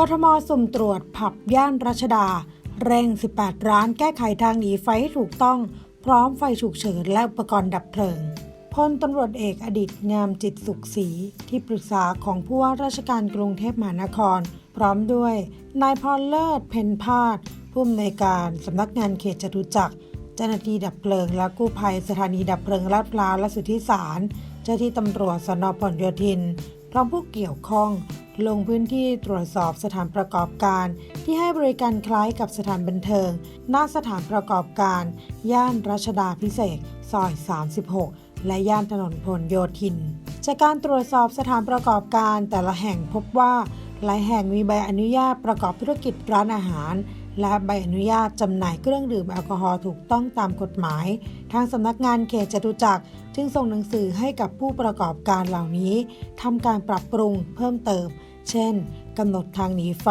กทมสุ่มตรวจผับย่านรัชดา เร่ง 18 ร้านแก้ไขทางหนีไฟให้ถูกต้อง พร้อมไฟฉุกเฉินและอุปกรณ์ดับเพลิงพลตำรวจเอกอดิตงามจิตสุขศรีที่ปรึกษาของผู้ว่าราชการกรุงเทพมหานคร พร้อมด้วย นายพรเลิศเพ็ญพาดผู้อำนวยการสำนักงานเขตจตุจักร เจ้าหน้าที่ดับเพลิงและกู้ภัยสถานีดับเพลิงลาดพร้าวและสุทธิสาร เจ้าหน้าที่ตำรวจสนพหลโยธินพร้อมผู้เกี่ยวข้อง ลงพื้นที่ตรวจสอบสถานประกอบการ ที่ให้บริการคล้ายกับสถานบันเทิง หน้าสถานประกอบการ ย่านรัชดาพิเศษซอย 36 และย่านถนนพหลโยธิน จากการตรวจสอบสถานประกอบการแต่ละแห่งพบว่าหลายแห่งมีใบอนุญาตประกอบธุรกิจร้านอาหาร และใบอนุญาตจำหน่ายเครื่องดื่มแอลกอฮอล์ถูกต้องตามกฎหมาย ทางสำนักงานเขตจตุจักรจึงส่งหนังสือให้กับผู้ประกอบการเหล่านี้ทำการปรับปรุงเพิ่มเติม เช่นกำหนดทางหนีไฟ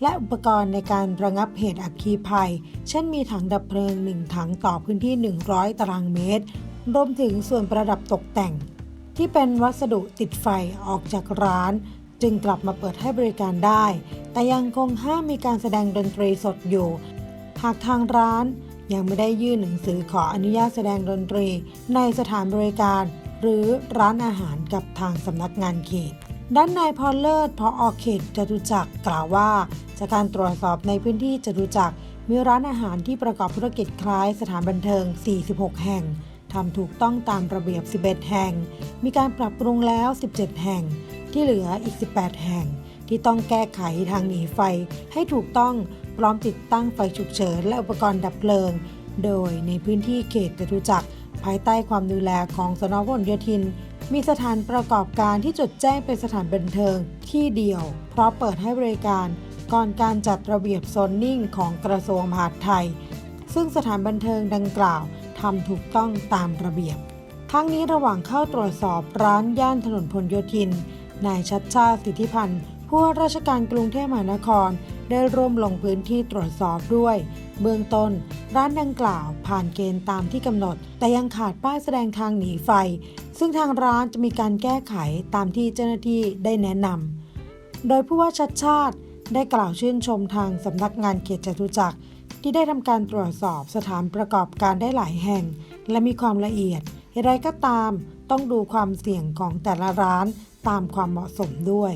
และอุปกรณ์ในการระงับเหตุอัคคีภัย เช่นมีถังดับเพลิง 1 ถังต่อพื้นที่ 100 ตารางเมตร รวมถึงส่วนประดับตกแต่ง ที่เป็นวัสดุติดไฟออกจากร้าน จึงกลับมาเปิดให้บริการได้ แต่ยังคงห้ามมีการแสดงดนตรีสดอยู่ หากทางร้านยังไม่ได้ยื่นหนังสือขออนุญาตแสดงดนตรีในสถานบริการ หรือร้านอาหารกับทางสำนักงานเขต ด้านนายพรเลิศพออเขตจตุจักรกล่าวว่า จากการตรวจสอบในพื้นที่จตุจักรมีร้านอาหารที่ประกอบธุรกิจคล้ายสถานบันเทิง 46 แห่งทำถูกต้องตามระเบียบ 11 แห่ง มีการปรับปรุงแล้ว 17 แห่ง ที่เหลืออีก 18 แห่ง ที่ต้องแก้ไขทางหนีไฟให้ถูกต้องพร้อมติดตั้งไฟฉุกเฉินและอุปกรณ์ดับเพลิง โดยในพื้นที่เขตจตุจักรภายใต้ความดูแลของสนพหลโยธิน มีสถานประกอบการที่จดแจ้งเป็นสถานบันเทิงที่เดียว เพราะเปิดให้บริการก่อนการจัดระเบียบโซนนิ่งของกระทรวงมหาดไทย ซึ่งสถานบันเทิงดังกล่าวทำถูกต้องตามระเบียบ ทั้งนี้ระหว่างเข้าตรวจสอบร้านย่านถนนพหลโยธิน นายชัดชาติสิทธิพันธ์ ผู้ว่าราชการกรุงเทพมหานครได้ร่วมลงพื้นที่ตรวจสอบด้วย เบื้องต้น ร้านดังกล่าวผ่านเกณฑ์ตามที่กำหนด แต่ยังขาดป้ายแสดงทางหนีไฟ ซึ่งทางร้านจะมีการแก้ไขตามที่เจ้าหน้าที่ได้แนะนำโดยผู้ว่าชัดชาติได้กล่าวชื่นชมทางสำนักงานเขตจตุจักร ที่ได้ทำการตรวจสอบสถานประกอบการได้หลายแห่ง และมีความละเอียดอย่างไรก็ตาม ต้องดูความเสี่ยงของแต่ละร้านตามความเหมาะสมด้วย